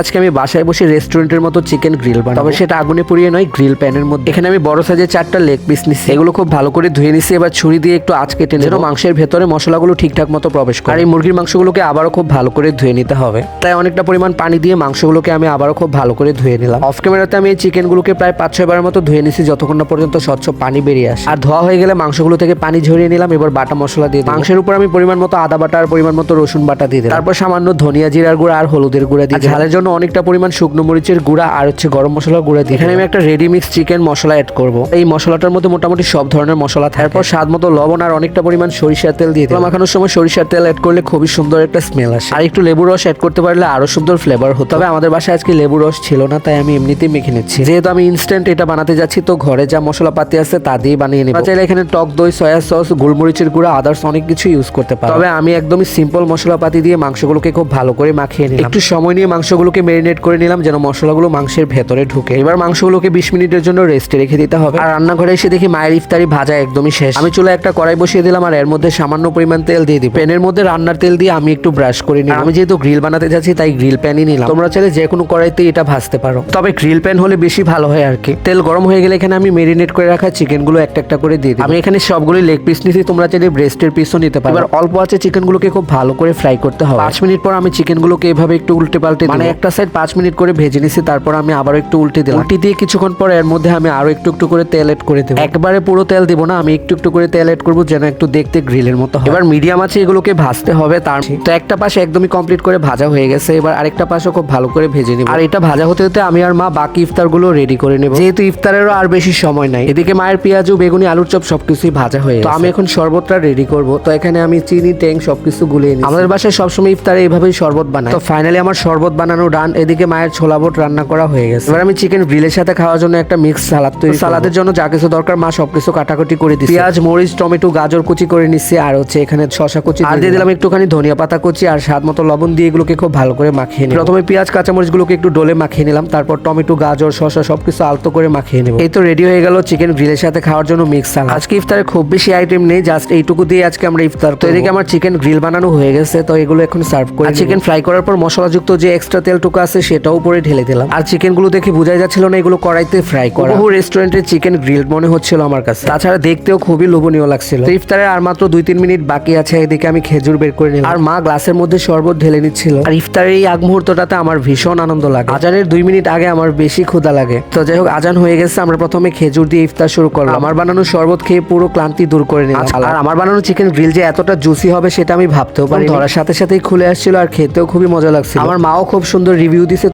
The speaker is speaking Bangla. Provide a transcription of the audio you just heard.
আজকে আমি বাসায় বসে রেস্টুরেন্টের মতো চিকেন গ্রিল বানাবো। তবে সেটা আগুনে পুড়িয়ে নয় গ্রিল প্যানের মধ্যে। এখানে আমি বড় সাইজের চারটা লেগ পিস নিচ্ছি এগুলো খুব ভালো করে ধুয়ে নিচ্ছি এবার ছুরি দিয়ে একটু আঁচ কেটে নেব। যেন মাংসের ভেতরে মশলাগুলো ঠিকঠাক মতো প্রবেশ করে। আর এই মুরগির মাংসগুলোকে আবারও খুব ভালো করে ধুয়ে নিতে হবে। তাই অনেকটা পরিমাণ পানি দিয়ে মাংসগুলোকে আমি আবারও খুব ভালো করে ধুয়ে নিলাম। অফ ক্যামেরাতে আমি এই চিকেনগুলোকে প্রায় পাঁচ ছয় বারের মতো ধুয়ে নিছি যতক্ষণ না পর্যন্ত স্বচ্ছ পানি বেরিয়ে আসে। আর ধোয়া হয়ে গেলে মাংসগুলো থেকে পানি ঝরিয়ে নিলাম এবার বাটা মশলা দিয়ে মাংসের উপর আমি পরিমাণ মতো আদা বাটা আর পরিমাণ মতো রসুন বাটা দিয়ে দিলাম। তারপর সামান্য ধনিয়া জিরার গুঁড়া আর হলুদের গুঁড়া দিয়ে ঝালের জন্য অনেকটা পরিমাণ শুকনো মরিচের গুঁড়া আর হচ্ছে গরম মশলার গুঁড়া দিয়ে এখানে আমি একটা ready mix chicken masala add করব। এই মশলাটার মধ্যে মোটামুটি সব ধরনের মশলা থাকে। তারপর স্বাদ মতো লবণ আর অনেকটা পরিমাণ সরিষার তেল দিয়ে দিলাম। মাখানোর সময় সরিষার তেল অ্যাড করলে খুবই সুন্দর একটা স্মেল আসে। আর একটু লেবু রস অ্যাড করতে পারলে আরও সুন্দর ফ্লেভার হতো। তবে আমাদের বাসায় আজকে লেবু রস ছিল না তাই আমি এমনিতেই মেখে নিচ্ছি। যেহেতু আমি ইনস্ট্যান্ট এটা বানাতে যাচ্ছি তো ঘরে যা মশলাপাতি আছে তা দিয়ে বানিয়ে নেব। চাইলে এখানে টক দই সয়া সস গোলমরিচের গুঁড়া আদার্স অনেক কিছু ইউজ করতে পারো। তবে আমি একদমই সিম্পল মশলাপাতি দিয়ে মাংসগুলোকে খুব ভালো করে মাখিয়ে নিলাম। একটু সময় নিয়ে মাংসগুলোকে মেরিনেট করে নিলাম যেন মশলাগুলো মাংসের ভেতরে ঢুকে। এবার মাংসগুলোকে বিশ মিনিটের জন্য রেস্টে রেখে দিতে হবে। আর রান্নাঘরে এসে দেখি মায়ের ইফতারি ভাজা একদমই শেষ। আমি চুলে একটা কড়াই বসিয়ে দিলাম আর এর মধ্যে সামান্য পরিমাণ তেল দিয়ে দিই প্যানের মধ্যে রান্নার তেল দিয়ে আমি একটু ব্রাশ করে নিই আমি যেহেতু গ্রিল বানাতে যাচ্ছি তাই গ্রিল প্যানই নিলাম। তোমরা চাইলে যে কোনো কড়াইতে এটা ভাজতে পারো। তবে গ্রিল প্যান হলে বেশি ভালো হয় আর কি। তেল গরম হয়ে গেলে এখানে আমি মেরিনেট করে রাখা চিকেনগুলো একটা একটা করে দিয়ে দিই আমি এখানে সবগুলোই লেগ পিস নিয়েছি তোমরা চাইলে ব্রেস্টের পিসও নিতে পারো। এবার অল্প আছে চিকেনগুলোকে খুব ভালো করে ফ্রাই করতে হবে। পাঁচ মিনিট পর আমি চিকেনগুলোকে এভাবে একটু উল্টে পাল্টে মানে একটা সাইড পাঁচ মিনিট করে ভেজে নিছি তারপর আমি আবার একটু উল্টে দিলাম। উল্টে দিয়ে কিছুক্ষণ পর এর মধ্যে আমি আরও একটু একটু করে তেল এড করে দেবো। একবারে পুরো তেল দিব না আমি একটু একটু করে তেল এড করব যেন একটু দেখতে গ্রিলের মতো হয়। এবার মিডিয়াম আছে এগুলোকে ভাজতে হবে তার তো একটা পাশে একদমই কমপ্লিট করে ভাজা হয়ে গেছে এবার আরেকটা পাশও খুব ভালো করে ভেজে নিব। আর এটা ভাজা হতে হতে আমি আর মা বাকি ইফতারগুলো রেডি করে নেব। যেহেতু ইফতারেরও আর বেশি সময় নাই এদিকে মায়ের পেঁয়াজু বেগুনি আলুর চপ সবকিছুই ভাজা হয়ে তো আমি এখন শরবতটা রেডি করব। তো এখানে আমি চিনি ট্যাং সবকিছু গুলিয়ে নিই আমাদের বাসায় সবসময় ইফতারে এইভাবেই শরবত বানাই। তো ফাইনালি আমার শরবত বানানো ডান এদিকে মায়ের ছোলা বোট রান্না করা হয়ে গেছে। এবার আমি চিকেন গ্রিলের সাথে খাওয়ার জন্য একটা মিক্স সালাদ তৈরি সালাদের জন্য যা কিছু দরকার মা সবকিছু কাটাকুটি করে দিচ্ছি। পেঁয়াজ মরিচ টমেটো গাজর কুচি করে নিচ্ছি আর হচ্ছে এখানে শশা কুচি আর দিয়ে দিলাম। একটুখানি ধনিয়া পাতা কুচি আর স্বাদ মতো লবণ দিয়ে এগুলোকে খুব ভালো করে মাখিয়ে নিই প্রথমে পেঁয়াজ কাঁচামরিচগুলোকে একটু ডোলে মাখিয়ে নিলাম তারপর টমেটো গাজর শশা সবকিছু আলতো করে মাখিয়ে নেব। এই তো রেডি হয়ে গেল চিকেন গ্রিলের সাথে খাওয়ার জন্য মিক্স সালাদ আজকে ইফতারে খুব বেশি আইটেম নেই জাস্ট এইটুকু দিয়ে আজকে আমরা ইফতার তো এদিকে আমার চিকেন গ্রিল বানানো হয়ে গেছে তো এগুলো এখন সার্ভ করে চিকেন ফ্রাই করার পর মশলাযুক্ত যে এক্সট্রা তেলটুকু আছে সেটাও উপরে ঢেলে দিলাম। আর চিকেনগুলো দেখে বোঝাই যাচ্ছিল না এগুলো কড়াইতে ফ্রাই করা। বহু রেস্টুরেন্টের চিকেন গ্রিল মনে হচ্ছিল আমার কাছে। তাছাড়া দেখতেও খুবই লোভনীয় লাগছিল। ইফতারের আর মাত্র দুই তিন মিনিট বাকি আছে এদিকে আমি খেজুর বের করে নিলাম। আর মা গ্লাসের মধ্যে শরবত ঢেলে নিচ্ছিল। আর ইফতারের এই আগ মুহূর্তটাতে আমার ভীষণ আনন্দ লাগে। আজানের দুই মিনিট আগে আমার বেশি ক্ষুধা লাগে। তো যাই হোক আজান হয়ে গেছে আমরা প্রথমে খেজুর দিয়ে ইফতার শুরু করলাম। আমার বানানো শরবত খেয়ে পুরো ক্লান্তি দূর করে নিলাম। আর আমার বানানো চিকেন গ্রিল যে এতটা জুসি হবে সেটা আমি ভাবতেও পারি ধরার সাথে সাথেই খুলে আসছিল আর খেতেও খুবই মজা লাগছিল। আমার মাও খুব সুন্দর রিভিউ দিছে